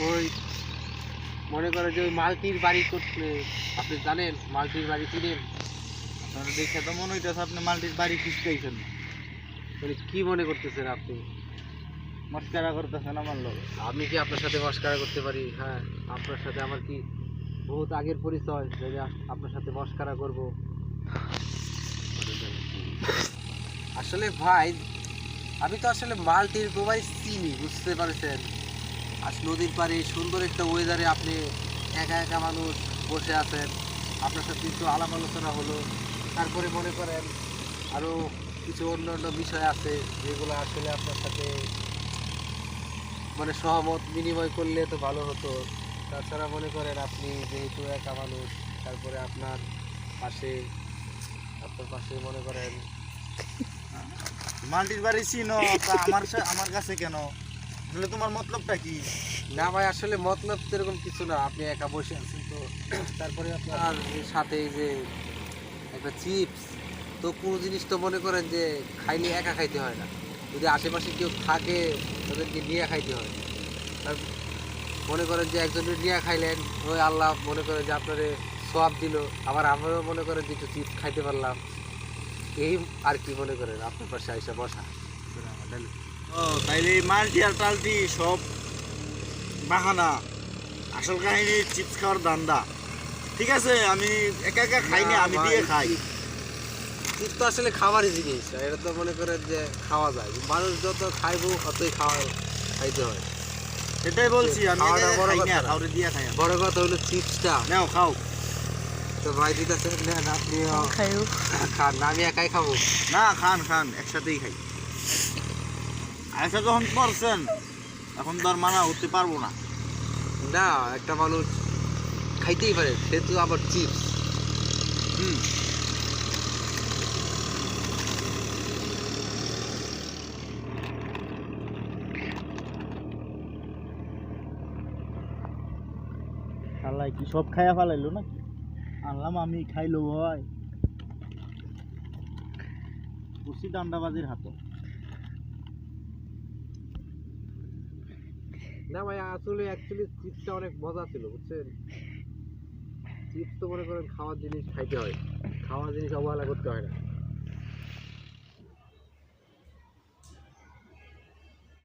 ওই মনে করে যে ওই মালতির বাড়ি করতে আপনি জানেন মালতির বাড়ি চিনেন? আপনার দেখে তো মনে হইতেছে আপনি মাল্টির বাড়ি খুঁজতেইছেন মানে কি মনে করতেছেন আপনি? মস্কারা করতেছেন আমার লোক আমি কি আপনার সাথে মস্কারা করতে পারি? হ্যাঁ আপনার সাথে আমার কি বহুত আগের পরিচয় আপ- আপনার সাথে মস্কারা করব। আসলে ভাই আমি তো আসলে মালটির প্রবাই চিনি বুঝতে পারছেন? আজ নদীর পাড়ে সুন্দর একটা ওয়েদারে আপনি একা একা মানুষ বসে আছেন। আপনার সাথে একটু আলাপ আলোচনা হলো। তারপরে মনে করেন আরও কিছু অন্য অন্য বিষয় আছে যেগুলো আসলে আপনার সাথে মানে সহমত বিনিময় করলে তো ভালো হতো। তাছাড়া মনে করেন আপনি যেহেতু একা মানুষ, তারপরে আপনার পাশে আপনার পাশে মনে করেন মাল্টির বাড়ি চিনো আমার আমার কাছে কেন? আসলে তোমার মতলবটা কি? না ভাই আসলে মতলব তো এরকম কিছু না। আপনি একা বসে আছেন তো। তারপরে আপনার সাথে যে একটা চিপস তো কোনো জিনিস তো মনে করেন যে খাইলে একা খাইতে হয় না। যদি আশেপাশে কেউ থাকে তাদেরকে নিয়ে খাইতে হয়। তার মনে করেন যে একজনের নিয়ে খাইলেন ওই আল্লাহ মনে করেন যে আপনারে সব দিল। আবার আমরাও মনে করেন যে একটু চিপস খাইতে পারলাম। এই আর কি মনে করেন আপনার পাশে আইসা বসা। তাইলে মাল্টি আর টাল্টি সব বাহানা। আসল কাহিনী চিপস খাওয়ার দান্দা ঠিক আছে আমি একা একা খাই না আমি দিয়ে খাই। চিপস তো আসলে খাবারই জিনিস এটা তো মনে করেন যে খাওয়া যায়। মানুষ যত খাইবো ততই খাওয়া খাইতে হয়। সেটাই বলছি আমি খাই না না। দিয়ে খাই বড় কথা হলো চিপসটা। নাও খাও। তো ভাই নেন আপনিও খান না আমি একাই খাব। না খান খান একসাথেই খাই। আয়সা যখন পড়ছেন এখন তো আর মানা হতে পারব না। না একটা মানুষ খাইতেই পারে সে তো আবার চিপস। হুম। আল্লাহ কি সব খাইয়া ফেলাইলো নাকি? আনলাম আমি খাইলো ভাই কুসি ডান্ডাবাজির হাতে না ভাই, আসলে অ্যাকচুয়ালি চিপসটা অনেক মজা ছিল, বুঝছেন? চিপস তো মনে করেন খাওয়ার জিনিস খাইতে হয়। খাওয়ার জিনিস অবহেলা করতে হয় না।